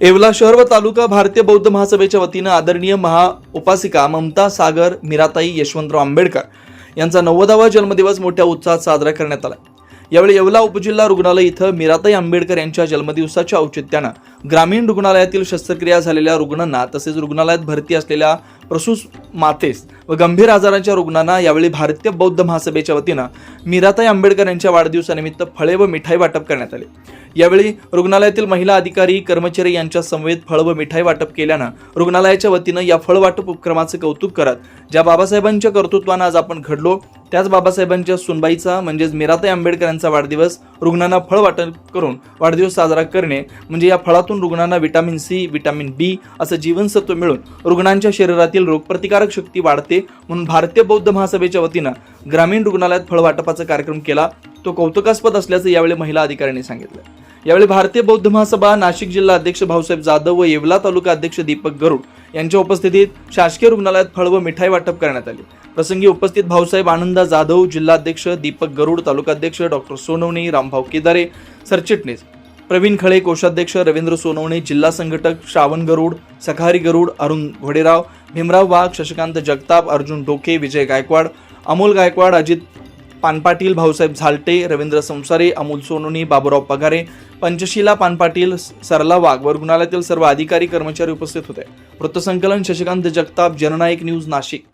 येवला शहर व तालुका भारतीय बौद्ध महासभेच्या वतीनं आदरणीय महाउपासिका ममता सागर मिराताई यशवंतराव आंबेडकर यांचा नव्वदावा जन्मदिवस मोठ्या उत्साहात साजरा करण्यात आला. यावेळी येवला उपजिल्हा रुग्णालय इथं मीराताई आंबेडकर यांच्या जन्मदिवसाच्या औचित्यानं ग्रामीण रुग्णालयातील शस्त्रक्रिया झालेल्या रुग्णांना तसेच रुग्णालयात भरती असलेल्या प्रसूस मातेस व गंभीर आजारांच्या रुग्णांना यावेळी भारतीय बौद्ध महासभेच्या वतीनं मीराताई आंबेडकर यांच्या वाढदिवसानिमित्त फळे व मिठाई वाटप करण्यात आले. यावेळी रुग्णालयातील महिला अधिकारी कर्मचारी यांच्या समवेत फळ व मिठाई वाटप केल्यानं रुग्णालयाच्या वतीनं या फळ वाटप उपक्रमाचं कौतुक करत ज्या बाबासाहेबांच्या कर्तृत्वानं आज आपण घडलो त्याच बाबासाहेबांच्या सुनबाईचा म्हणजेच मीराताई आंबेडकर यांचा वाढदिवस रुग्णांना फळ वाटप करून वाढदिवस साजरा करणे म्हणजे या फळातून रुग्णांना विटामिन सी विटामिन बी असं जीवनसत्व मिळून रुग्णांच्या शरीरातील रोगप्रतिकारक शक्ती वाढते म्हणून भारतीय बौद्ध महासभेच्या वतीनं ग्रामीण रुग्णालयात फळ वाटपाचा कार्यक्रम केला. तो कौतुकास्पद असल्याचं यावेळी महिला अधिकाऱ्यांनी सांगितलं. यावेळी भारतीय बौद्ध महासभा नाशिक जिल्हा अध्यक्ष भाऊसाहेब जाधव व येवला तालुका अध्यक्ष दीपक गरुड यांच्या उपस्थितीत शासकीय रुग्णालयात फळ व मिठाई वाटप करण्यात आली. प्रसंगी उपस्थित भाऊसाहेब आनंदा जाधव जिल्हाध्यक्ष दीपक गरुड तालुकाध्यक्ष डॉक्टर सोनवणे रामभाऊ केदारे सरचिटणीस प्रवीण खळे कोषाध्यक्ष रवींद्र सोनवणे जिल्हा संघटक श्रावण गरुड सखारी गरुड अरुण घोडेराव भीमराव वाघ शशिकांत जगताप अर्जुन डोके विजय गायकवाड अमोल गायकवाड अजित पानपाटील भाऊसाहेब झालटे रवींद्र संसारे अमोल सोनोनी बाबूराव पगारे पंचशिला पानपाटील सरला वाघ व रुग्णालयातील सर्व अधिकारी कर्मचारी उपस्थित होते. वृत्तसंकलन शशिकांत जगताप जननायक न्यूज नाशिक.